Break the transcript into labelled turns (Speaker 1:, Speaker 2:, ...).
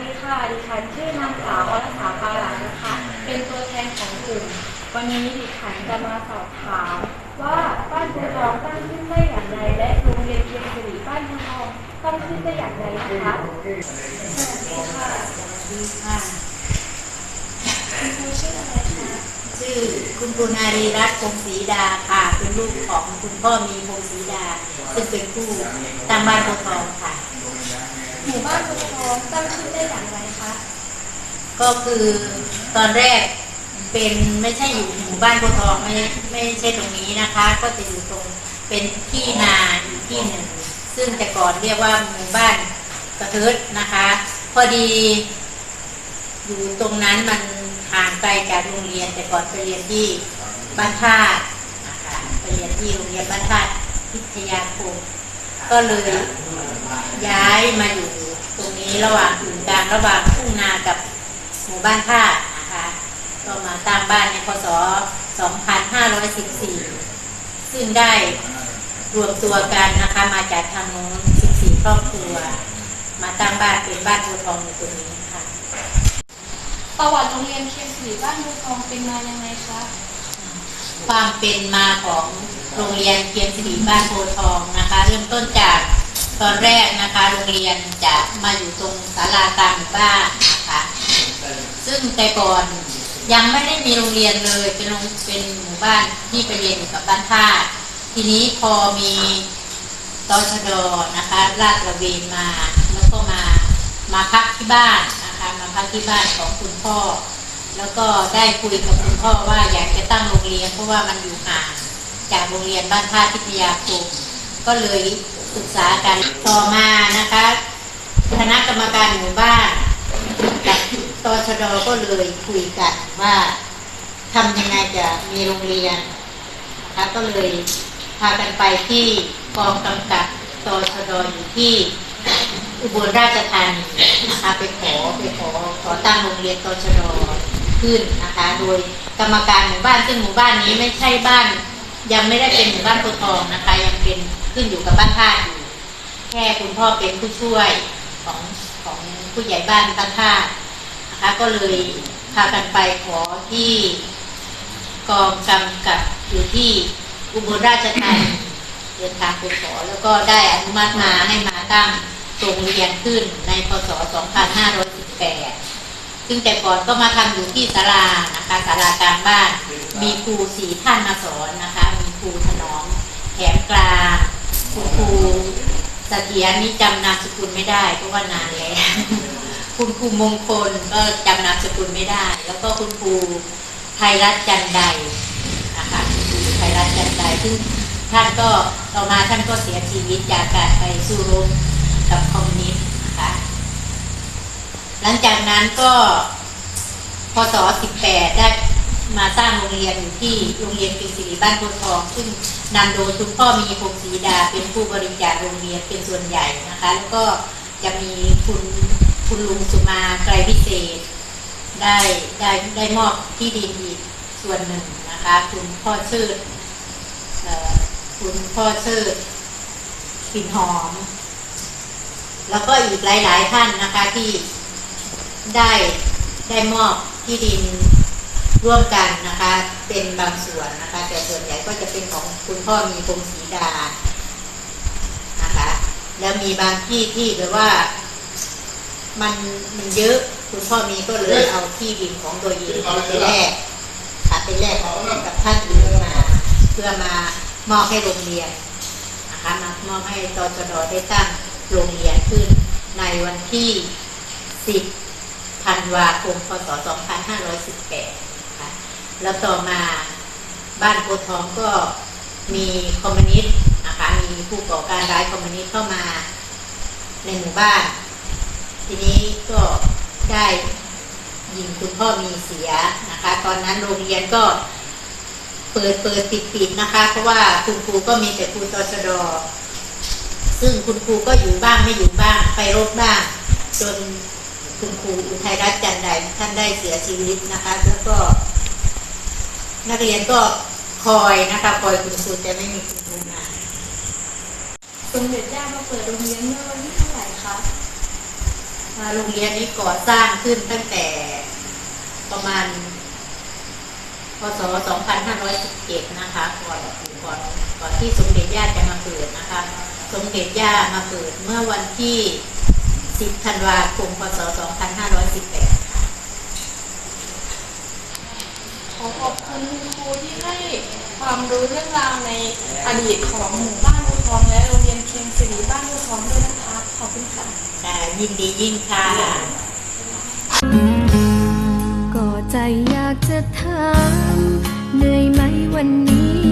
Speaker 1: ดีค่ะดิฉันชื่อนางสาวอรสาปาหลังนะคะ เป็นตัวแทนของกลุ่ม วันนี้ดิฉันจะมาสอบถามว่าบ้านภูทองตั้งขึ้นได้อย่างไร และโรงเรียนเพียงสิริบ้านภูทองตั้งขึ้นได้อย่างไรนะคะสวัสดีค่ะสวัส
Speaker 2: ดีค่ะ
Speaker 1: คุณครูชื่ออะไรคะ
Speaker 2: ชื่อคุณครูนารีรัตน์คงศรีดาค่ะเป็นลูกของคุณพ่อมีคงศรีดา ซึ่งเป็นผู้ตั้งบ้านโพธิ์ทองค่ะ
Speaker 1: หมู่บ้านภูทองตั้งขึ้นได้อย่างไรคะ
Speaker 2: ก็คือตอนแรกเป็นไม่ใช่อยู่หมู่บ้านโพทองไม่ไม่ใช่ตรงนี้นะคะ ก็จะอยู่ตรงเป็นที่นาอยู่ที่หนึ่งซึ่งแต่ก่อนเรียกว่าหมู่บ้านกระเทิดนะคะ พอดี อยู่ตรงนั้นมันห่างไกลจากโรงเรียน แต่ก่อนไปเรียนที่บ้านธาตุนะคะไปเรียนที่โรงเรียนบ้านธาตุพิทยาคมก็เลยย้ายมาอยู่ นี้ระหว่างถึงกลางระหว่างทุ่งนากับหมู่บ้านธาตุนะคะก็มาตั้งบ้านในพศ 2514 ซึ่งได้รวมตัวกันนะคะมาจากทางโน้น14 ครอบครัว มาตั้งบ้านเป็นบ้านโพธิ์ทองอยู่ตรงนี้ค่ะ
Speaker 1: ประวัติโรงเรียนเพียงสิริบ้านภูทองเป็นมายังไงคะ
Speaker 2: ความเป็นมาของโรงเรียนเพียงสิริบ้านโพธิ์ทองนะคะ เริ่มต้นจาก ตอนแรกนะคะโรงเรียนจะมาอยู่ตรงศาลากางหมู่บ้านนะคะซึ่งแต่ก่อนยังไม่ได้มีโรงเรียนเลยเป็นโรงเป็นหมู่บ้านที่ไปเรียนอยู่กับบ้านท่าตุทีนี้พอมีตชดนะคะลาดระเวนมาแล้วก็มามาพักที่บ้านนะคะมาพักที่บ้านของคุณพ่อ แล้วก็ได้คุยกับคุณพ่อว่าอยากจะตั้งโรงเรียนเพราะว่ามันอยู่ห่างจากโรงเรียนบ้านท่าพิทยาคมก็เลย ศึกษากันต่อมานะคะคณะกรรมการหมู่บ้านกับตชดก็เลยคุยกันว่าทำยังไงจะมีโรงเรียนนะคะก็เลยพากันไปที่กองกำกับตชดอยู่ที่อุบลราชธานีนะคะไปขอไปขอขอตั้งโรงเรียนตชดขึ้นนะคะ โดยกรรมการหมู่บ้านซึ่งหมู่บ้านนี้ไม่ใช่บ้าน ยังไม่ได้เป็นหมู่บ้านโพทองนะคะ ยังเป็นขึ้นอยู่กับบ้านท่าตุอยู่แค่คุณพ่อเป็นผู้ช่วยของของผู้ใหญ่บ้านตั้งท่าตุนะคะ ก็เลยพากันไปขอที่กองกำกับอยู่ที่อุบลราชธานีเดินทางไปขอแล้วก็ได้อนุมัติมาให้มาตั้งโรงเรียนขึ้นในพศ 2518 ซึ่งแต่ก่อนก็มาทำอยู่ที่ศาลานะคะศาลากลางบ้าน มีครูสี่ท่านมาสอนนะคะ ครูถนอมแถมกลางคุณครูเสถียรนี่จำนามสกุลไม่ได้เพราะว่านานแล้วคุณครูมงคลก็จำนามสกุลไม่ได้ แล้วก็คุณครูไทยรัฐจันไดนะคะคุณครูไทยรัฐจันไดซึ่งท่านก็ต่อมาท่านก็เสียชีวิตจากการไปสู้รบกับคอมมิวนิสต์นะคะหลังจากนั้นก็พศ 18 ได้ มาสร้างโรงเรียนอยู่ที่โรงเรียนปิศิริบ้านโพทอง ซึ่งนำโดยคุณพ่อมีพงศรีดาเป็นผู้บริจาคโรงเรียนเป็นส่วนใหญ่นะคะ แล้วก็จะมีคุณคุณลุงสุมาไกรพิเศษ ได้ได้ได้มอบที่ดินอีกส่วนหนึ่งนะคะ คุณพ่อเชิดเอ่อคุณพ่อเชิดปิ่นหอม แล้วก็อีกหลาย ๆ ท่านนะคะที่ได้ได้มอบที่ดิน ร่วมกันนะคะเป็นบางส่วนนะคะ แต่ส่วนใหญ่ก็จะเป็นของคุณพ่อมีพงศรีดานะคะ แล้วมีบางที่ที่แบบว่ามันมันเยอะคุณพ่อมีก็เลยเอาที่ดินของตัวเองไปแลกค่ะไปแลกกับท่านอื่นมา เพื่อมามอบให้โรงเรียนนะคะมามอบให้ตชดได้ตั้งโรงเรียนขึ้นในวันที่ 10 ธันวาคม พศ 2518 แล้วต่อมาบ้านโพทองก็มีคอมมิวนิสต์นะคะมีผู้ก่อการร้ายคอมมิวนิสต์เข้ามาในหมู่บ้าน ทีนี้ก็ได้ยิงคุณพ่อมีเสียนะคะ ตอนนั้นโรงเรียนก็เปิดเปิดปิดปิดนะคะ เพราะว่าคุณครูก็มีแต่ครูตชดซึ่งคุณครูก็อยู่บ้างไม่อยู่บ้างไปรบบ้างจนคุณครูอุทัยรัตน์จันไดท่านได้เสียชีวิตนะคะ แล้วก็ นักเรียนก็คอยนะคะคอยคุณครูแต่ไม่มีคุณครูมา
Speaker 1: สมเด็จย่ามาเปิดโรงเรียนเมื่อวันที่เท่าไหร่คะ
Speaker 2: ว่าโรงเรียนนี้ก่อสร้างขึ้นตั้งแต่ประมาณพศ 2517 นะคะ ก่อนก่อนก่อนที่สมเด็จย่าจะมาเปิดนะคะ สมเด็จย่ามาเปิดเมื่อวันที่ 10 ธันวาคม พศ 2518 ค่ะ
Speaker 1: ขอขอบ คุณคุณครูที่ให้ความรู้เรื่องราวในอดีตของหมู่บ้านอูทองและโรงเรียนเคียงสิริบ้านอูทองด้วยนะคะขอบคุณค่ะ
Speaker 2: ค่ะยินดียิ่งค่ะ
Speaker 3: ก็ใจอยากจะถามเหนื่อยไหมวันนี้